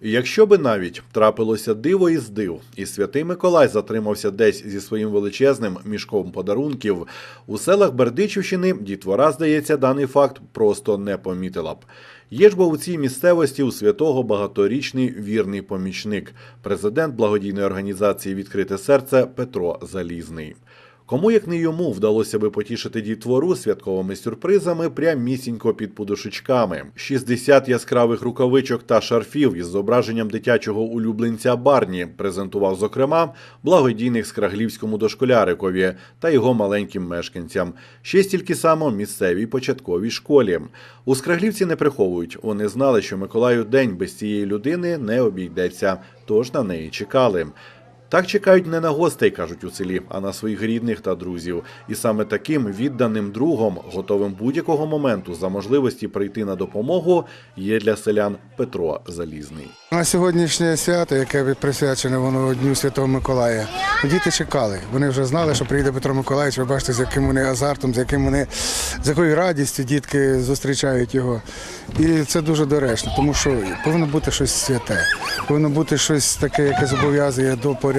Якщо би навіть трапилося диво із див, і святий Миколай затримався десь зі своїм величезним мішком подарунків, у селах Бердичівщини дітвора, здається, даний факт просто не помітила б. Є ж бо у цій місцевості у святого багаторічний вірний помічник, президент благодійної організації Відкрите серце Петро Залізний. Кому як не йому вдалося би потішити дітвору святковими сюрпризами прямісінько під подушечками. 60 яскравих рукавичок та шарфів із зображенням дитячого улюбленця Барні презентував зокрема благодійник Скраглівському дошколярикові та його маленьким мешканцям. Ще стільки само місцевій початковій школі. У Скраглівці не приховують. Вони знали, що Миколаю день без цієї людини не обійдеться, тож на неї чекали. Так чекають не на гостей, кажуть у селі, а на своїх рідних та друзів. І саме таким відданим другом, готовим будь-якого моменту за можливості прийти на допомогу, є для селян Петро Залізний. На сьогоднішнє свято, яке присвячене воно Дню Святого Миколая, діти чекали. Вони вже знали, що прийде Петро Миколаївич. Ви бачите, з яким вони азартом, з яким вони з якою радістю дітки зустрічають його. І це дуже доречно, тому що повинно бути щось святе, повинно бути щось таке, яке зобов'язує до порядку,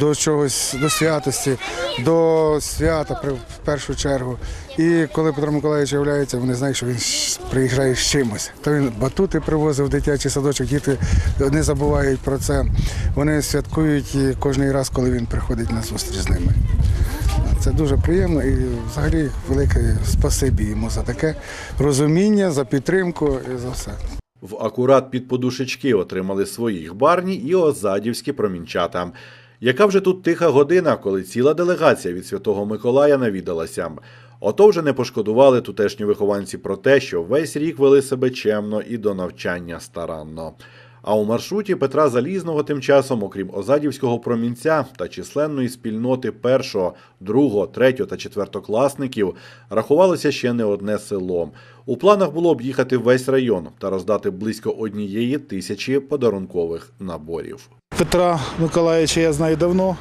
до чогось, до святості, до свята в першу чергу. І коли Петро Миколаївич з'являється, вони знають, що він приїжджає з чимось. То він батути привозив в дитячий садочок, діти не забувають про це. Вони святкують кожен раз, коли він приходить на зустріч з ними. Це дуже приємно і взагалі велике спасибі йому за таке розуміння, за підтримку і за все. В акурат під подушечки отримали своїх барні і озадівські промінчата. Яка вже тут тиха година, коли ціла делегація від Святого Миколая навідалася. Ото вже не пошкодували тутешні вихованці про те, що весь рік вели себе чемно і до навчання старанно. А у маршруті Петра Залізного тим часом, окрім Озадівського промінця та численної спільноти першого, другого, третього та четвертокласників, рахувалося ще не одне село. У планах було об'їхати весь район та роздати близько однієї тисячі подарункових наборів. Петра Миколаївича я знаю давно.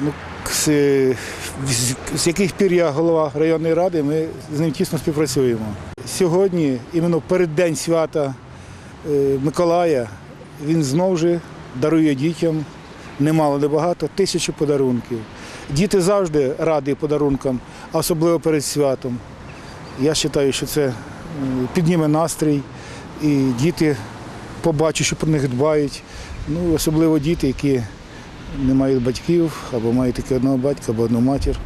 Ну, з, яких пір я голова районної ради, ми з ним тісно співпрацюємо. Сьогодні, іменно в переддень свята Миколая, він знову ж дарує дітям немало, небагато, тисячу подарунків. Діти завжди раді подарункам, особливо перед святом. Я вважаю, що це е, підніме настрій, і діти побачать, що про них дбають. Ну, особливо діти, які не мають батьків, або мають тільки одного батька, або одну матір.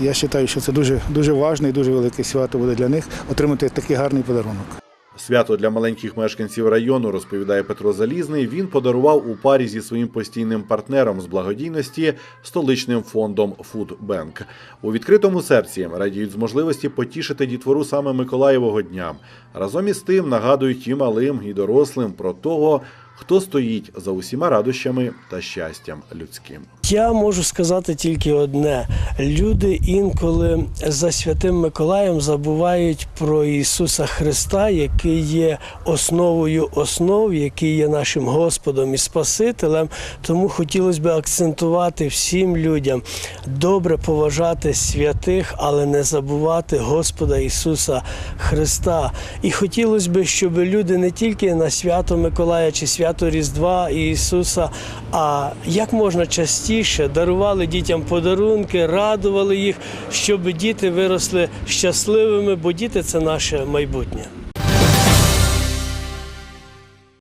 Я вважаю, що це дуже, дуже важне і дуже велике свято буде для них отримати такий гарний подарунок. Свято для маленьких мешканців району, розповідає Петро Залізний. Він подарував у парі зі своїм постійним партнером з благодійності столичним фондом Фудбенк. У відкритому серці радіють з можливості потішити дітвору саме Миколаєвого дня. Разом із тим нагадують і малим, і дорослим про того, хто стоїть за усіма радощами та щастям людським. Я можу сказати тільки одне: люди інколи за святим Миколаєм забувають про Ісуса Христа, який є основою основ, який є нашим Господом і Спасителем. Тому хотілося б акцентувати всім людям добре поважати святих, але не забувати Господа Ісуса Христа. І хотілося б, щоб люди не тільки на свято Миколая чи свято Різдва і Ісуса, а як можна частіше дарували дітям подарунки, радували їх, щоб діти виросли щасливими, бо діти це наше майбутнє.